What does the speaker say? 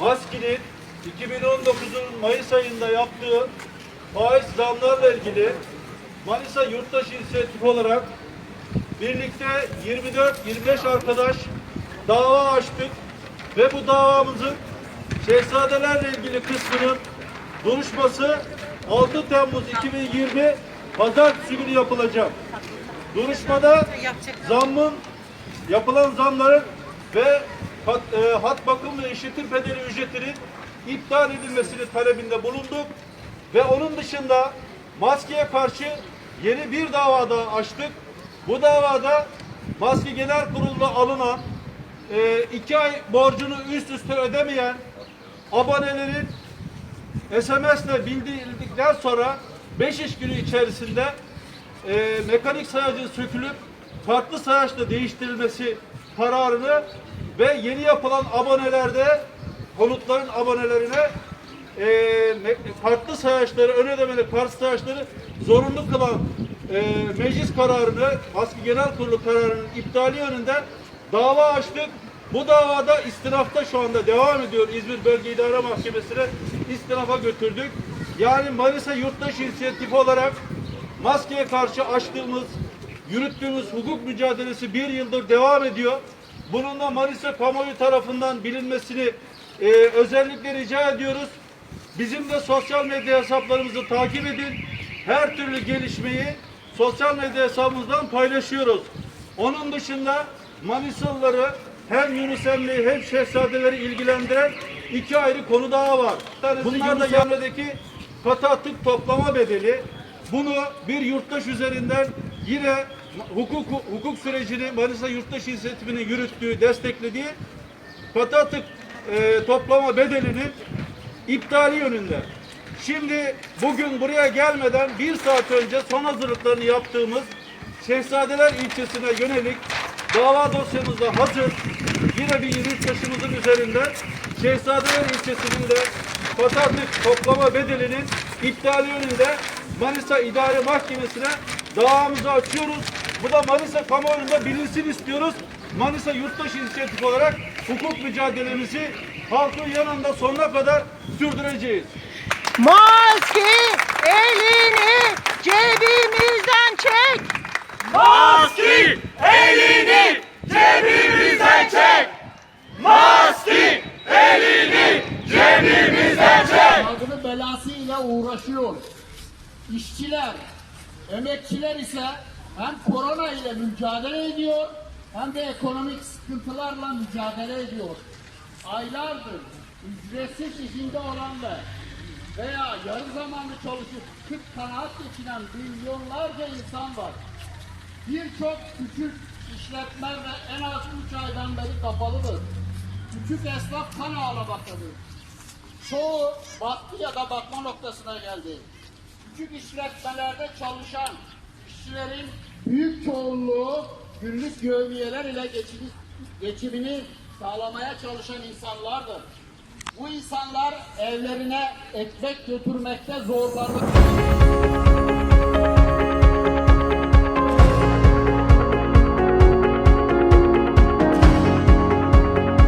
Maski'nin 2019'un Mayıs ayında yaptığı faiz zamlarla ilgili Manisa Yurttaş İnisiyatifi olarak birlikte 24-25 arkadaş dava açtık ve bu davamızın şehzadelerle ilgili kısmının duruşması 6 Temmuz 2020 Pazartesi günü yapılacak. Duruşmada zammın yapılan zamların ve hat, e, hat bakım ve işletim bedeli ücretinin iptal edilmesini talebinde bulunduk ve onun dışında maskeye karşı yeni bir davada açtık. Bu davada maske genel kurulda alınan e, iki ay borcunu üst üste ödemeyen abonelerin SMS'le bildirildikten sonra 5 iş günü içerisinde e, mekanik sayacın sökülüp farklı sayaçla değiştirilmesi kararını ve yeni yapılan abonelerde konutların abonelerine e, farklı sayaçları, ön ödemeli karşı sayaçları zorunlu kılan e, meclis kararını, ASKİ Genel Kurulu kararının iptali yönünde dava açtık. Bu davada istinafta şu anda devam ediyor. İzmir Bölge İdare Mahkemesi'ne istinafa götürdük. Yani Manisa Yurttaş İnisiyatifi olarak maskeye karşı açtığımız, yürüttüğümüz hukuk mücadelesi bir yıldır devam ediyor. Bunun da Manisa kamuoyu tarafından bilinmesini e, özellikle rica ediyoruz. Bizim de sosyal medya hesaplarımızı takip edin. Her türlü gelişmeyi sosyal medya hesabımızdan paylaşıyoruz. Onun dışında Manisalıları hem Yunus Emre'yi hem Şehzadeleri ilgilendiren iki ayrı konu daha var. Bunlar da Yamre'deki katı atık toplama bedeli. Bunu bir yurttaş üzerinden yine hukuk hukuk sürecini Manisa Yurttaş İnisiyatifi'nin yürüttüğü, desteklediği katı atık e, toplama bedelinin iptali yönünde. Şimdi bugün buraya gelmeden bir saat önce son hazırlıklarını yaptığımız Şehzadeler ilçesine yönelik dava dosyamız da hazır. Yine bir yurttaşımızın üzerinde Şehzadeler ilçesinin de patates toplama bedelinin iptali yönünde Manisa İdare Mahkemesi'ne davamızı açıyoruz. Bu da Manisa kamuoyunda bilinsin istiyoruz. Manisa Yurttaş İnisiyatifi olarak hukuk mücadelemizi halkın yanında sonuna kadar sürdüreceğiz. Maske elini cebimizden çek. Maski elini cebimizden çek. Maski elini cebimizden çek. salgını belasıyla uğraşıyor. İşçiler, emekçiler ise hem korona ile mücadele ediyor hem de ekonomik sıkıntılarla mücadele ediyor. Aylardır ücretsiz izinde olanlar veya yarı zamanlı çalışıp kıt kanaat geçinen milyonlarca insan var. Birçok küçük işletme ve en az 3 aydan beri kapalıdır. Küçük esnaf kan ağlamaktadır. Çoğu battı ya da batma noktasına geldi. Küçük işletmelerde çalışan işçilerin büyük çoğunluğu günlük yövmiyeler ile geçimi, geçimini sağlamaya çalışan insanlardır. Bu insanlar evlerine ekmek götürmekte zorlanır.